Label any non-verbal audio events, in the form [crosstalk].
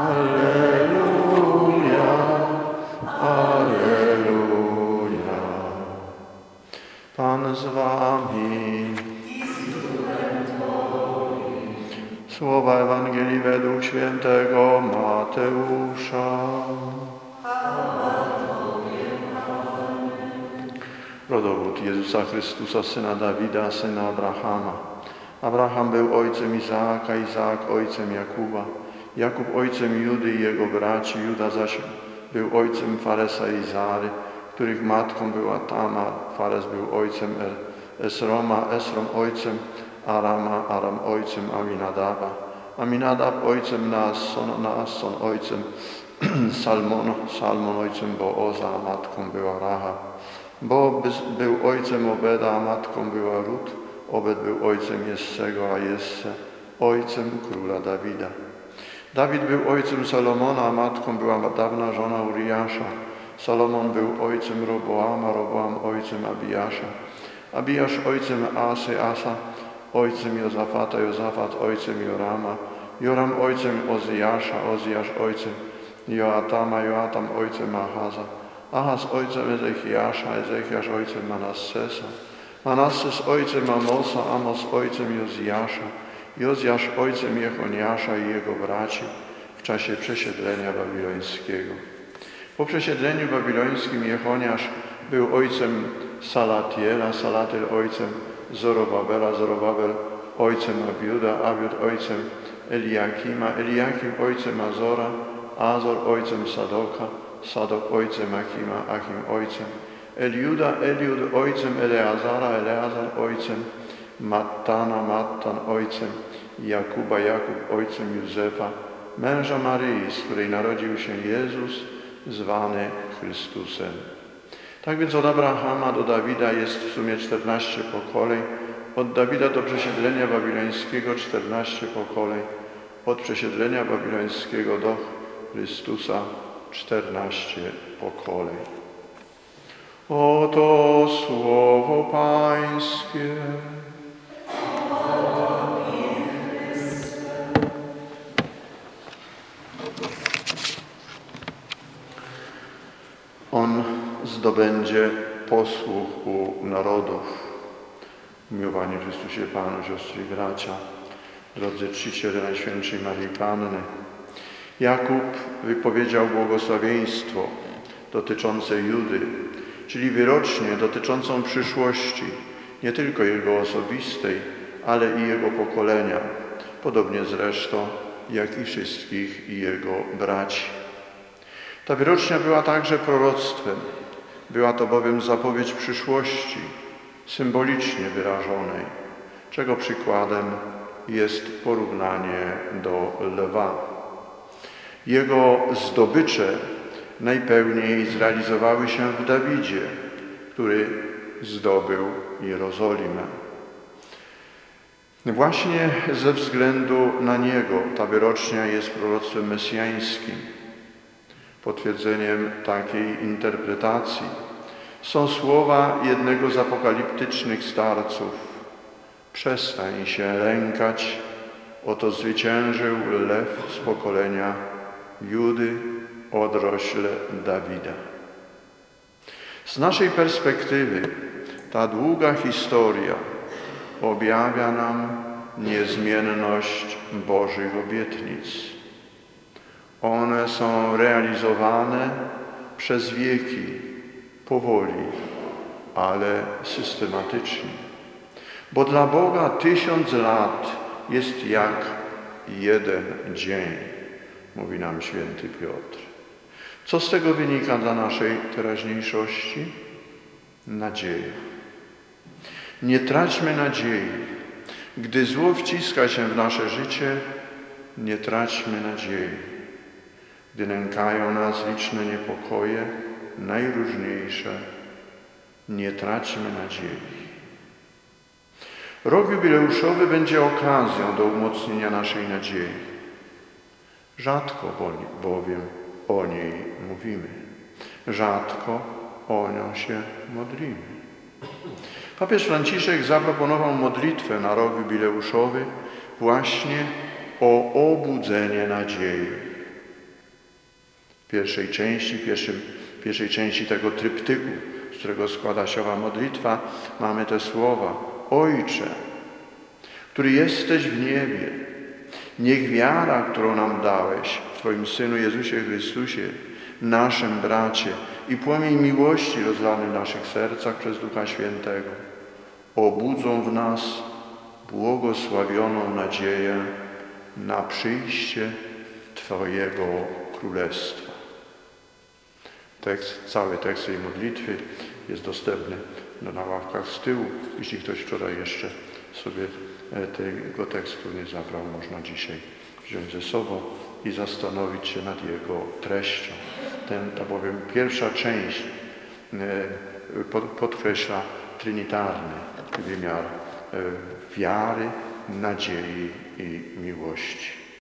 Aleluja, aleluja. Pan z wami. Słowa Ewangelii według świętego Mateusza. Rodowód Jezusa Chrystusa, syna Dawida, syna Abrahama. Abraham był ojcem Izaaka, Izaak ojcem Jakuba. Jakub ojcem Judy i jego braci, Juda zaś był ojcem Faresa i Zary, których matką była Tamar. Fares był ojcem El- Esroma, Esrom ojcem Arama, Aram ojcem Aminadaba, Aminadab ojcem Naasson, Naasson ojcem [clears throat] Salmon, Salmon ojcem Booza, a matką była Rahab. Bo był ojcem Obeda, a matką była Rut. Obed był ojcem Jessego, a Jesse ojcem króla Dawida. Dawid był ojcem Salomona, a matką była dawna żona Uriasza. Salomon był ojcem Roboama, Roboam ojcem Abijasza. Abijasz ojcem Asy, Asa ojcem Jozafata, Jozafat ojcem Jorama, Joram ojcem Ozjasza, Ozjasz ojcem Joatama, Joatam ojcem Ahaza, Ahaz ojcem Ezechiasza, Ezechiasz ojcem Manassesa, Manasses ojcem Amosa, Amos ojcem Jozjasza, Jozjasz ojcem Jechoniasza i jego braci w czasie przesiedlenia babilońskiego. Po przesiedleniu babilońskim Jechoniasz był ojcem Salatiela, Salatiel ojcem Zorobabela, Zorobabel ojcem Abiuda, Abiud ojcem Eliakima, Eliakim ojcem Azora, Azor ojcem Sadoka, Sadok ojcem Achima, Achim ojcem Eliuda, Eliud ojcem Eleazara, Eleazar ojcem Mattana, Mattan ojcem Jakuba, Jakub ojcem Józefa, męża Maryi, z której narodził się Jezus, zwany Chrystusem. Tak więc od Abrahama do Dawida jest w sumie 14 pokoleń, od Dawida do przesiedlenia babilońskiego 14 pokoleń, od przesiedlenia babilońskiego do Chrystusa 14 pokoleń. Oto słowo Pańskie. On zdobędzie posłuch u narodów. Umiłowani w Chrystusie Panu, siostry i bracia, drodzy czciciele Najświętszej Marii Panny. Jakub wypowiedział błogosławieństwo dotyczące Judy, czyli wyrocznie dotyczącą przyszłości, nie tylko jego osobistej, ale i jego pokolenia, podobnie zresztą jak i wszystkich jego braci. Ta wyrocznia była także proroctwem. Była to bowiem zapowiedź przyszłości, symbolicznie wyrażonej, czego przykładem jest porównanie do lwa. Jego zdobycze najpełniej zrealizowały się w Dawidzie, który zdobył Jerozolimę. Właśnie ze względu na niego ta wyrocznia jest proroctwem mesjańskim. Potwierdzeniem takiej interpretacji są słowa jednego z apokaliptycznych starców. Przestań się lękać, oto zwyciężył lew z pokolenia Judy, odrośle Dawida. Z naszej perspektywy ta długa historia objawia nam niezmienność Bożych obietnic. One są realizowane przez wieki, powoli, ale systematycznie. Bo dla Boga tysiąc lat jest jak jeden dzień, mówi nam święty Piotr. Co z tego wynika dla naszej teraźniejszości? Nadzieja. Nie traćmy nadziei. Gdy zło wciska się w nasze życie, nie traćmy nadziei. Gdy nękają nas liczne niepokoje, najróżniejsze, nie traćmy nadziei. Rok jubileuszowy będzie okazją do umocnienia naszej nadziei. Rzadko bowiem o niej mówimy. Rzadko o nią się modlimy. Papież Franciszek zaproponował modlitwę na rok jubileuszowy właśnie o obudzenie nadziei. Pierwszej części, pierwszym, pierwszej części tego tryptyku, z którego składa się owa modlitwa, mamy te słowa. Ojcze, który jesteś w niebie, Niech wiara, którą nam dałeś w Twoim Synu Jezusie Chrystusie, naszym bracie i płomień miłości rozlany w naszych sercach przez Ducha Świętego, obudzą w nas błogosławioną nadzieję na przyjście Twojego Królestwa. Tekst, cały tekst tej modlitwy jest dostępny na ławkach z tyłu. Jeśli ktoś wczoraj jeszcze sobie e, tego tekstu nie zabrał, można dzisiaj wziąć ze sobą i zastanowić się nad jego treścią. Ten, ta bowiem pierwsza część e, pod- podkreśla trinitarny wymiar e, wiary, nadziei i miłości.